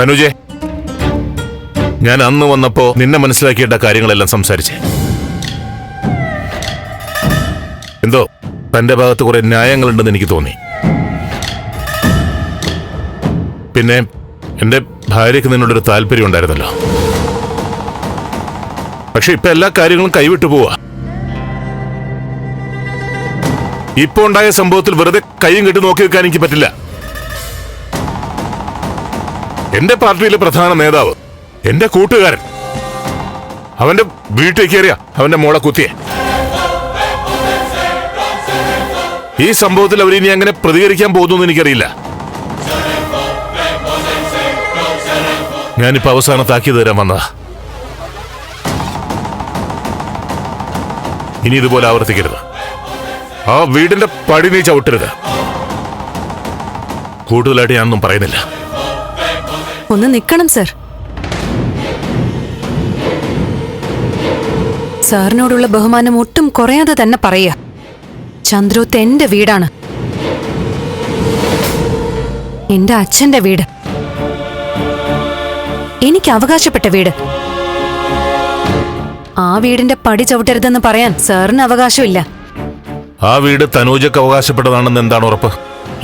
തനുജെ ഞാൻ അന്ന് വന്നപ്പോ നിന്നെ മനസ്സിലാക്കിയിട്ട കാര്യങ്ങളെല്ലാം സംസാരിച്ചേ. എന്തോ തന്റെ ഭാഗത്ത് കുറെ ന്യായങ്ങളുണ്ടെന്ന് എനിക്ക് തോന്നി. പിന്നെ എന്റെ ഭാര്യയ്ക്ക് നിന്നോടൊരു താല്പര്യം ഉണ്ടായിരുന്നല്ലോ. പക്ഷെ ഇപ്പൊ എല്ലാ കാര്യങ്ങളും കൈവിട്ടു പോവാ. ഇപ്പൊ ഉണ്ടായ സംഭവത്തിൽ വെറുതെ കൈയും കെട്ടി നോക്കി വെക്കാൻ എനിക്ക് പറ്റില്ല. എന്റെ പാർട്ടിയിലെ പ്രധാന നേതാവ് എന്റെ കൂട്ടുകാരൻ. അവന്റെ വീട്ടിൽ കയറിയ അവന്റെ മോളെ കുത്തിയെ. ഈ സംഭവത്തിൽ അവർ ഇനി അങ്ങനെ പ്രതികരിക്കാൻ പോകുന്നു എനിക്കറിയില്ല. ഞാനിപ്പോ താക്കി തരാൻ വന്നതാ. ഇനി ഇതുപോലെ ആവർത്തിക്കരുത്. ആ വീടിന്റെ പടി നീ ചവിട്ടരുത്. കൂടുതലായിട്ട് ഞാനൊന്നും പറയുന്നില്ല. ഒന്ന് നിൽക്കണം സർ. സാറിനോടുള്ള ബഹുമാനം ഒട്ടും കുറയാതെ തന്നെ പറയുക. ചന്ദ്രോത്ത് എന്റെ വീടാണ്. എന്റെ അച്ഛന്റെ വീട്. എനിക്ക് അവകാശപ്പെട്ട വീട്. ആ വീടിന്റെ പടി ചവിട്ടരുതെന്ന് പറയാൻ സാറിന് അവകാശമില്ല. ആ വീട് തനൂജക്ക് അവകാശപ്പെട്ടതാണെന്ന് എന്താണ് ഉറപ്പ്?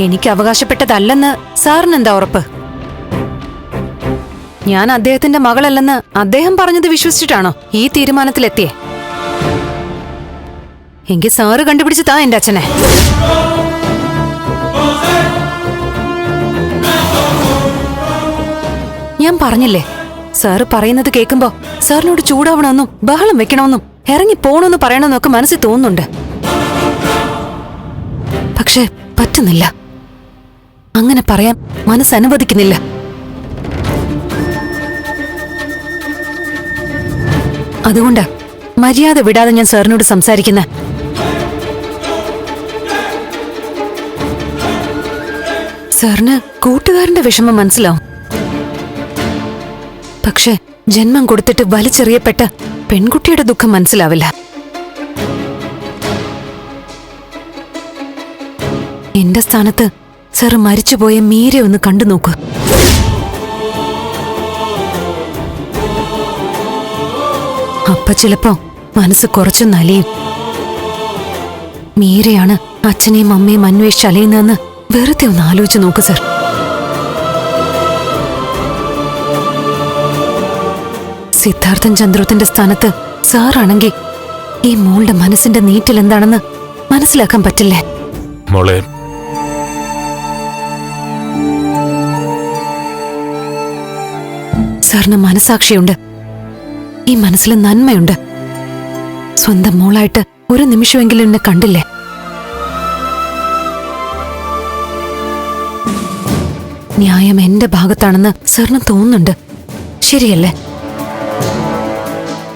എനിക്ക് അവകാശപ്പെട്ടതല്ലെന്ന് സാറിന് എന്താ ഉറപ്പ്? ഞാൻ അദ്ദേഹത്തിന്റെ മകളല്ലെന്ന് അദ്ദേഹം പറഞ്ഞത് വിശ്വസിച്ചിട്ടാണോ ഈ തീരുമാനത്തിലെത്തിയേ? എങ്കിൽ സാറ് കണ്ടുപിടിച്ച് താ എന്റെ അച്ഛനെ. ഞാൻ പറഞ്ഞില്ലേ സാറ് പറയുന്നത് കേൾക്കുമ്പോ സാറിനോട് ചൂടാവണമെന്നും ബഹളം വെക്കണമെന്നും ഇറങ്ങി പോണമെന്ന് പറയണമെന്നൊക്കെ മനസ്സിൽ തോന്നുന്നുണ്ട്. പക്ഷേ പറ്റുന്നില്ല. അങ്ങനെ പറയാൻ മനസ്സ് അതുകൊണ്ട് മര്യാദ വിടാതെ ഞാൻ സാറിനോട് സംസാരിക്കുന്ന. സാറിന് കൂട്ടുകാരന്റെ വിഷമം മനസ്സിലാവും. പക്ഷെ ജന്മം കൊടുത്തിട്ട് വലിച്ചെറിയപ്പെട്ട പെൺകുട്ടിയുടെ ദുഃഖം മനസ്സിലാവില്ല. എന്റെ സ്ഥാനത്ത് സാർ മരിച്ചുപോയ മീരെ ഒന്ന് കണ്ടു നോക്കൂ അപ്പ ചിലപ്പോ മനസ്സ് കുറച്ചു നലയും മീരയാണ് അച്ഛനെയും അമ്മയും അന്വേഷിച്ച് അലയുന്നതെന്ന് വെറുതെ ഒന്ന് ആലോചിച്ച് നോക്ക് സർ. സിദ്ധാർത്ഥൻ ചന്ദ്രത്തിന്റെ സ്ഥാനത്ത് സാറാണെങ്കിൽ ഈ മോളുടെ മനസ്സിന്റെ നീറ്റിൽ എന്താണെന്ന് മനസ്സിലാക്കാൻ പറ്റില്ലേ? മോളെ സാറിന് മനസാക്ഷിയുണ്ട് ഈ മനസ്സിൽ നന്മയുണ്ട്. സ്വന്തം മോളായിട്ട് ഒരു നിമിഷമെങ്കിലും എന്നെ കണ്ടില്ലേ? ന്യായം എന്റെ ഭാഗത്താണെന്ന് സാറിന് തോന്നുന്നുണ്ട്. ശരിയല്ലേ?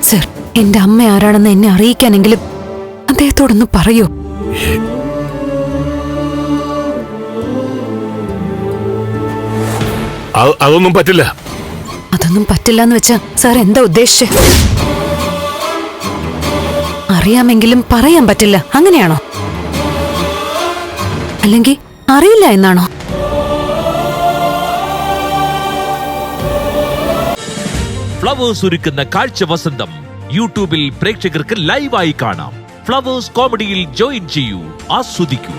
സർ എന്റെ അമ്മ ആരാണെന്ന് എന്നെ അറിയിക്കാനെങ്കിലും അദ്ദേഹത്തോടൊന്ന് പറയൂ. അതൊന്നും പറ്റില്ല. അതൊന്നും പറ്റില്ല എന്ന് വെച്ചാ സാർ എന്താ ഉദ്ദേശിച്ചേ? അറിയാമെങ്കിലും പറയാൻ പറ്റില്ല. അങ്ങനെയാണോ? അല്ലെങ്കിൽ അറിയില്ല എന്നാണോ? ഫ്ലവേഴ്സ് ഒരുക്കുന്ന കാഴ്ച വസന്തം യൂട്യൂബിൽ പ്രേക്ഷകർക്ക് ലൈവായി കാണാം. ഫ്ലവേഴ്സ് കോമഡിയിൽ ജോയിൻ ചെയ്യൂ. ആസ്വദിക്കൂ.